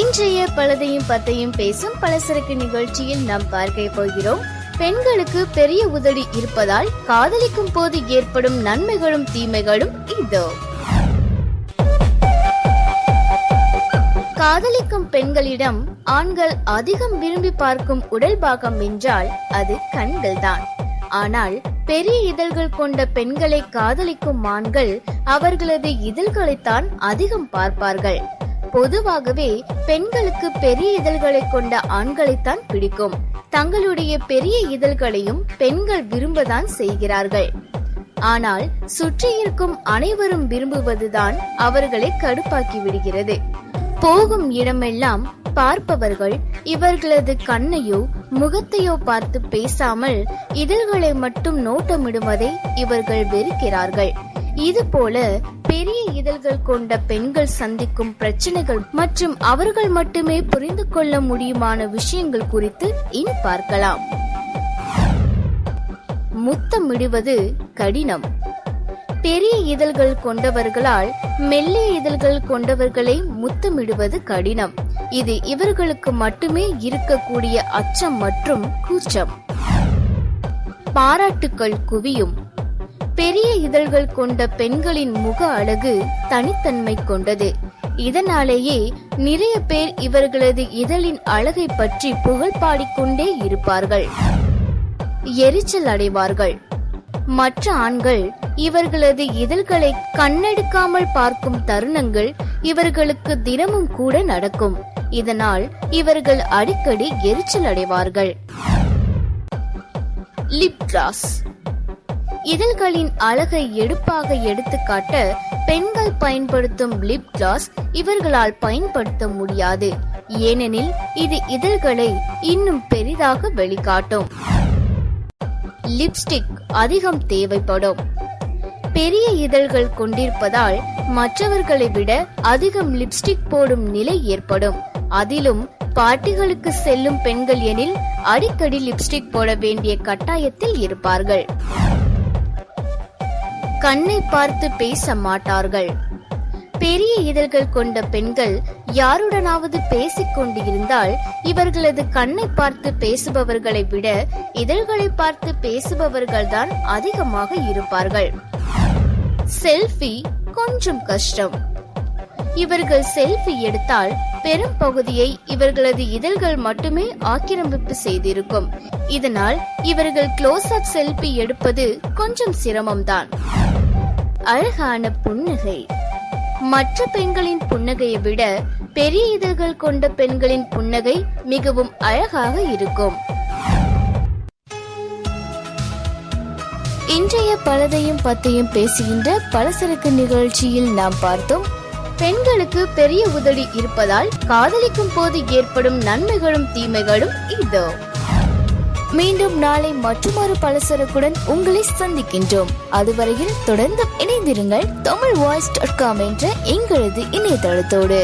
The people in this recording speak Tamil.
இன்றைய பழதையும் பத்தையும் பேசும் பலசரக்கு நிகழ்ச்சியில் நாம் பார்க்க போகிறோம். பெண்களுக்கு பெரிய உதடி இருப்பதால் காதலிக்கும் போது ஏற்படும் நன்மைகளும் தீமைகளும் இதோ. காதலிக்கும் பெண்களிடம் ஆண்கள் அதிகம் விரும்பி பார்க்கும் உடல் பாகம் என்றால் அது கண்கள்தான். ஆனால் பெரிய இதழ்கள் கொண்ட பெண்களை காதலிக்கும் ஆண்கள் அவர்களது இதழ்களைத்தான் அதிகம் பார்ப்பார்கள். பொதுவாகவே பெண்களுக்கு பெரிய இதழ்களை கொண்ட ஆண்களைத்தான் பிடிக்கும். தங்களுடைய பெரிய இதழ்களையும் பெண்கள் விரும்பதான் செய்கிறார்கள். ஆனால் சுற்றி இருக்கும் அனைவரும் விரும்புவதுதான் அவர்களை கடுப்பாக்கி விடுகிறது. போகும் இடமெல்லாம் பார்ப்பவர்கள் இவர்களது கண்ணையோ முகத்தையோ பார்த்து பேசாமல் இதழ்களை மட்டும் நோட்டமிடுவதை இவர்கள் வெறுக்கிறார்கள். இது போல பெரிய இதழ்கள் கொண்ட பெண்கள் சந்திக்கும் பிரச்சனைகள் மற்றும் அவர்கள் மட்டுமே புரிந்து கொள்ள முடியுமான விஷயங்கள் குறித்து இனி பார்க்கலாம். முத்தமிடுவது கடினம். பெரிய இதழ்கள் கொண்டவர்களால் மெல்லிய இதழ்கள் கொண்டவர்களை முத்தமிடுவது கடினம். இது இவர்களுக்கு மட்டுமே இருக்கக்கூடிய அச்சம் மற்றும் கூச்சம். பாராட்டுக்கள் குவியும். பெரிய இதழ்கள் கொண்ட பெண்களின் முக அழகு தனித்தன்மை கொண்டது. இதனாலேயே நிறைய பேர் இவர்களது இதழின் அழகை பற்றி புகழ் பாடிக்கொண்டே இருப்பார்கள். எரிச்சல் அடைவார்கள். மற்ற ஆண்கள் இவர்களது இதழ்களை கண்ணெடுக்காமல் பார்க்கும் தருணங்கள் இவர்களுக்கு தினமும் கூட நடக்கும். இதனால் இவர்கள் அடிக்கடி எரிச்சல் அடைவார்கள். Lip gloss. இதழ்களின் அழகை எடுப்பாக எடுத்துக்காட்ட பெண்கள் பயன்படுத்தும் லிப் கிளாஸ் இவர்களால் பயன்படுத்த முடியாது. ஏனெனில் இது இதழ்களை இன்னும் பெரிதாக வெளிக்காட்டும். லிப்ஸ்டிக் அதிகம் தேவைப்படும். பெரிய இதழ்கள் கொண்டிருப்பதால் மற்றவர்களை விட அதிகம் லிப்ஸ்டிக் போடும் நிலை ஏற்படும். அதிலும் பார்ட்டிகளுக்கு செல்லும் பெண்கள் எனில் அடிக்கடி லிப்ஸ்டிக் போட வேண்டிய கட்டாயத்தில் இருப்பார்கள். கண்ணை பார்த்து பேச மாட்டார்கள் பெரிய இதழ்கள் கொண்ட பெண்கள் யாருடனாவது பேசிக்கொண்டு இருந்தால் இவர்களது கண்ணை பார்த்து பேசுபவர்களை விட இதழ்களை பார்த்து பேசுபவர்கள்தான் அதிகமாக இருப்பார்கள். செல்ஃபி கொஞ்சம் கஷ்டம். இவர்கள் செல்ஃபி எடுத்தால் பெரும் பகுதியை இவர்களது இதழ்கள் மட்டுமே ஆக்கிரமிப்பு செய்திருக்கும். இதனால் இவர்கள் க்ளோஸ் அப் செல்ஃபி எடுப்பது கொஞ்சம் சிரமம்தான். அழகான புன்னகை. மற்ற பெண்களின் புன்னகையை விட பெரிய இதழ்கள் கொண்ட பெண்களின் புன்னகை மிகவும் அழகாக இருக்கும். இன்றைய பலதையும் பத்தையும் பேசுகின்ற பலசரக்கு நிகழ்ச்சியில் நாம் பார்த்தோம். பெண்களுக்கு பெரிய உதடி இருப்பதால் காதலிக்கும் போது ஏற்படும் நன்மைகளும் தீமைகளும் இதோ. மீண்டும் நாளை மற்றொரு பலசரக்குடன் உங்களை சந்திக்கின்றோம் அதுவரையில் தொடர்ந்து இணைந்திருங்கள் தமிழ் வாய்ஸ் டாட் காம் என்ற எங்களது இணையதளத்தோடு